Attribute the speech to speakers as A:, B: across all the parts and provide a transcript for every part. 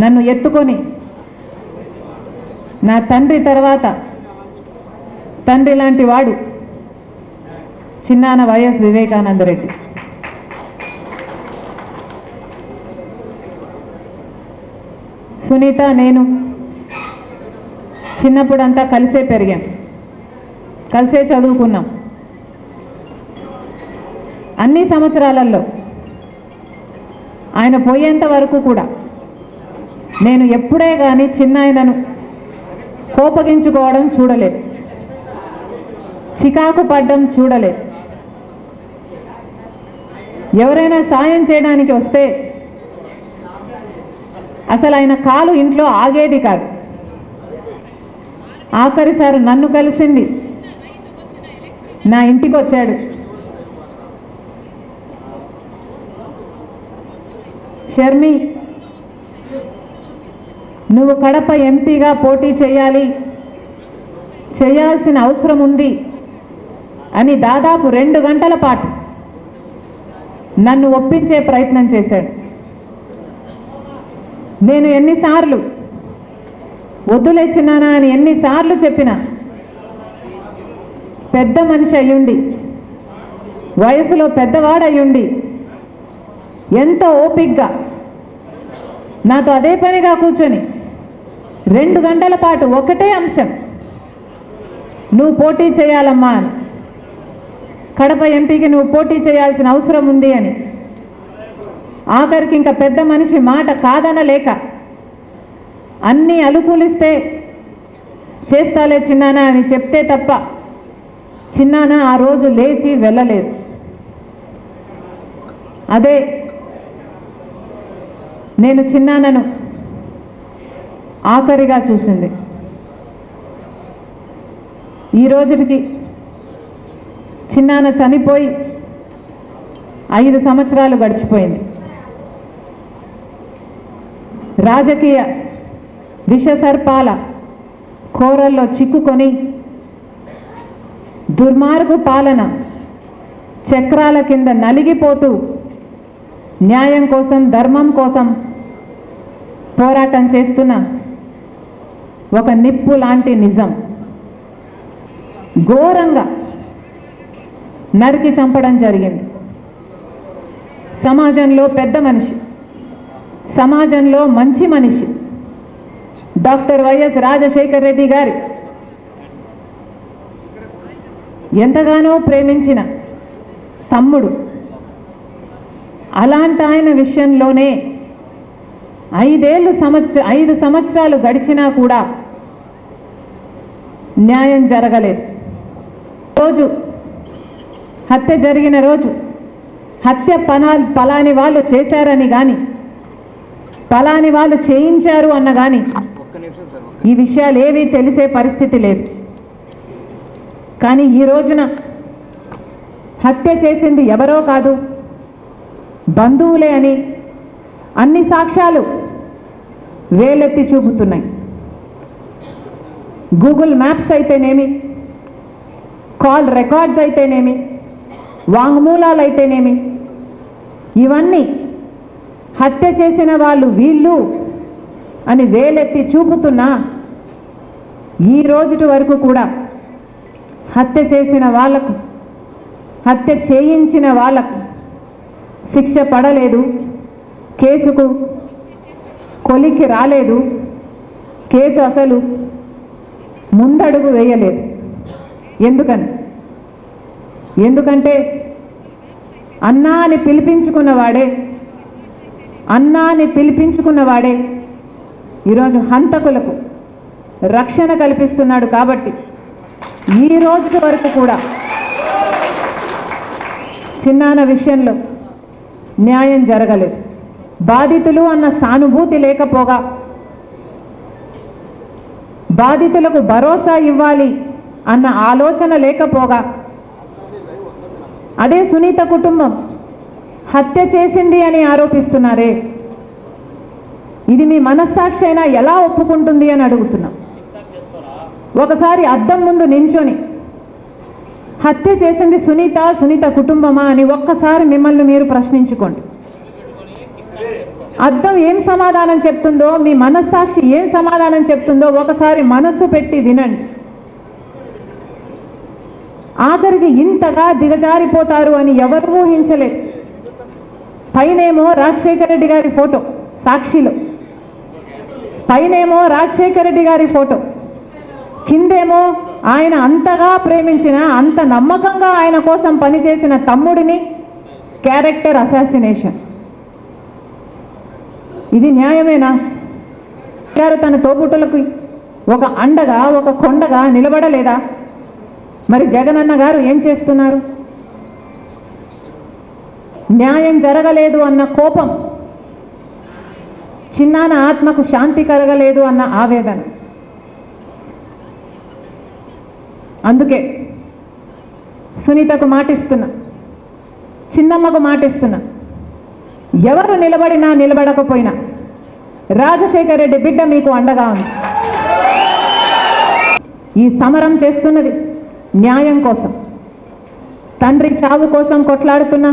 A: నన్ను ఎత్తుకొని నా తండ్రి తర్వాత తండ్రి లాంటి వాడు చిన్నాన వైఎస్ వివేకానందరెడ్డి సునీత నేను చిన్నప్పుడంతా కలిసే పెరిగాం. కలిసే చదువుకున్నాం. అన్ని సంవత్సరాలలో ఆయన పోయేంత వరకు కూడా నేను ఎప్పుడే కానీ చిన్న ఆయనను కోపగించుకోవడం చూడలేదు చికాకు పడ్డం చూడలేదు ఎవరైనా సాయం చేయడానికి వస్తే అసలు ఆయన కాలు ఇంట్లో ఆగేది కాదు. ఆఖరిసారి నన్ను కలిసింది. నా ఇంటికి వచ్చాడు షర్మి నువ్వు కడప ఎంపీగా పోటీ చేయాలి. చేయాల్సిన అవసరం ఉంది అని దాదాపు రెండు గంటల పాటు నన్ను ఒప్పించే ప్రయత్నం చేశాడు. నేను ఎన్నిసార్లు వద్దులేచినానా అని ఎన్నిసార్లు చెప్పినా పెద్ద మనిషి అయ్యుండి వయసులో పెద్దవాడయ్యుండి ఎంతో ఓపిగ్గా నాతో అదే పనిగా కూర్చొని రెండు గంటల పాటు ఒకటే అంశం. నువ్వు పోటీ చేయాలమ్మా కడప ఎంపీకి నువ్వు పోటీ చేయాల్సిన అవసరం ఉంది అని. ఆఖరికి ఇంకా పెద్ద మనిషి మాట కాదనలేక అన్నీ అనుకూలిస్తే చేస్తాలే చిన్నానా అని చెప్తే తప్ప చిన్నాన ఆ రోజు లేచి వెళ్ళలేదు. అదే నేను చిన్నానను ఆఖరిగా చూసింది. ఈ రోజుకి చిన్నాన చనిపోయి ఐదు సంవత్సరాలు గడిచిపోయింది. రాజకీయ విషసర్పాల కోరల్లో చిక్కుకొని దుర్మార్గు పాలన చక్రాల కింద నలిగిపోతూ న్యాయం కోసం ధర్మం కోసం పోరాటం చేస్తున్న ఒక నిప్పు లాంటి నిజం. ఘోరంగా నరికి చంపడం జరిగింది. సమాజంలో పెద్ద మనిషి సమాజంలో మంచి మనిషి డాక్టర్ వైఎస్ రాజశేఖర్ రెడ్డి గారి ఎంతగానో ప్రేమించిన తమ్ముడు. అలాంటి ఆయన విషయంలోనే ఐదేళ్ళు సంవత్సర ఐదు సంవత్సరాలు గడిచినా కూడా న్యాయం జరగలేదు. రోజు హత్య జరిగిన రోజు హత్య పనా పలాని వాళ్ళు చేశారని కానీ పలాని వాళ్ళు చేయించారు అన్న కానీ ఈ విషయాలు ఏవీ తెలిసే పరిస్థితి లేదు. కానీ ఈ రోజున హత్య చేసింది ఎవరో కాదు బంధువులే అని అన్ని సాక్ష్యాలు వేలెత్తి చూపుతున్నాయి. గూగుల్ మ్యాప్స్ అయితేనేమి? కాల్ రికార్డ్స్ అయితేనేమి? వాంగ్మూలాలు అయితేనేమి? ఇవన్నీ హత్య చేసిన వాళ్ళు వీళ్ళు అని వేలెత్తి చూపుతున్నా ఈ రోజుటి వరకు కూడా హత్య చేసిన వాళ్ళకు హత్య చేయించిన వాళ్ళకు శిక్ష పడలేదు. కేసుకు కొలికి రాలేదు. కేసు అసలు ముందడుగు వేయలేదు. ఎందుకని? ఎందుకంటే అన్నా అని పిలిపించుకున్నవాడే అన్నా అని పిలిపించుకున్నవాడే ఈరోజు హంతకులకు రక్షణ కల్పిస్తున్నాడు కాబట్టి ఈ రోజు వరకు కూడా చిన్నాన విషయంలో న్యాయం జరగలేదు. బాధితులు అన్న సానుభూతి లేకపోగా బాధితులకు భరోసా ఇవ్వాలి అన్న ఆలోచన లేకపోగా అదే సునీత కుటుంబం హత్య చేసింది అని ఆరోపిస్తున్నారే. ఇది మీ మనస్సాక్షి అయినా ఎలా ఒప్పుకుంటుంది అని అడుగుతున్నాం. ఒకసారి అద్దం ముందు నించొని హత్య చేసింది సునీత సునీత కుటుంబమా అని ఒక్కసారి మిమ్మల్ని మీరు ప్రశ్నించుకోండి. అర్థం ఏం సమాధానం చెప్తుందో మీ మనస్సాక్షి ఏం సమాధానం చెప్తుందో ఒకసారి మనస్సు పెట్టి వినండి. ఆఖరికి ఇంతగా దిగజారిపోతారు అని ఎవరు ఊహించలేదు పైనేమో రాజశేఖర రెడ్డి గారి ఫోటో సాక్షిలో. పైనేమో రాజశేఖర రెడ్డి గారి ఫోటో. కిందేమో ఆయన అంతగా ప్రేమించిన అంత నమ్మకంగా ఆయన కోసం పనిచేసిన తమ్ముడిని క్యారెక్టర్ అసాసినేషన్. ఇది న్యాయమేనా? గారు తన తోబుట్టులకు ఒక అండగా ఒక కొండగా నిలబడలేదా? మరి జగనన్న గారు ఏం చేస్తున్నారు? న్యాయం జరగలేదు అన్న కోపం చిన్నాన ఆత్మకు శాంతి కలగలేదు అన్న ఆవేదన. అందుకే సునీతకు మాటిస్తున్నా చిన్నమ్మకు మాటిస్తున్నా ఎవరు నిలబడినా నిలబడకపోయినా. రాజశేఖర రెడ్డి బిడ్డ మీకు అండగా ఉంది. ఈ సమరం చేస్తున్నది న్యాయం కోసం. తండ్రి చావు కోసం కొట్లాడుతున్న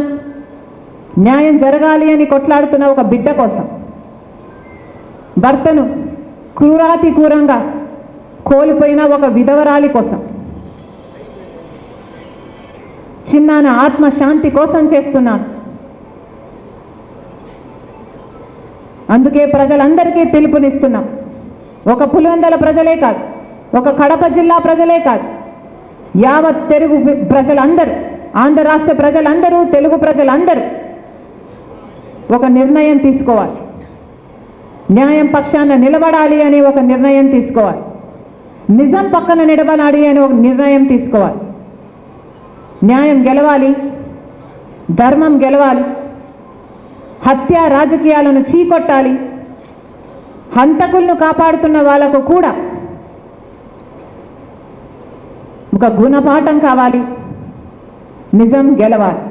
A: న్యాయం జరగాలి అని కొట్లాడుతున్న ఒక బిడ్డ కోసం. భర్తను క్రూరాతి క్రూరంగా కోల్పోయిన ఒక విధవరాలి కోసం. చిన్నాన ఆత్మశాంతి కోసం చేస్తున్నాను అందుకే ప్రజలందరికీ పిలుపునిస్తున్నాం. ఒక పులివెందల ప్రజలే కాదు ఒక కడప జిల్లా ప్రజలే కాదు యావత్ తెలుగు ప్రజలందరూ ఆంధ్ర రాష్ట్ర ప్రజలందరూ తెలుగు ప్రజలందరూ ఒక నిర్ణయం తీసుకోవాలి. న్యాయం పక్షాన నిలబడాలి అని ఒక నిర్ణయం తీసుకోవాలి. నిజం పక్కన నిలబడాలి అని ఒక నిర్ణయం తీసుకోవాలి. న్యాయం గెలవాలి ధర్మం గెలవాలి హత్య రాజకీయాలను చీకొట్టాలి. హంతకులను కాపాడుతున్న వాళ్ళకు కూడా ఒక గుణపాఠం కావాలి. నిజం గెలవాలి.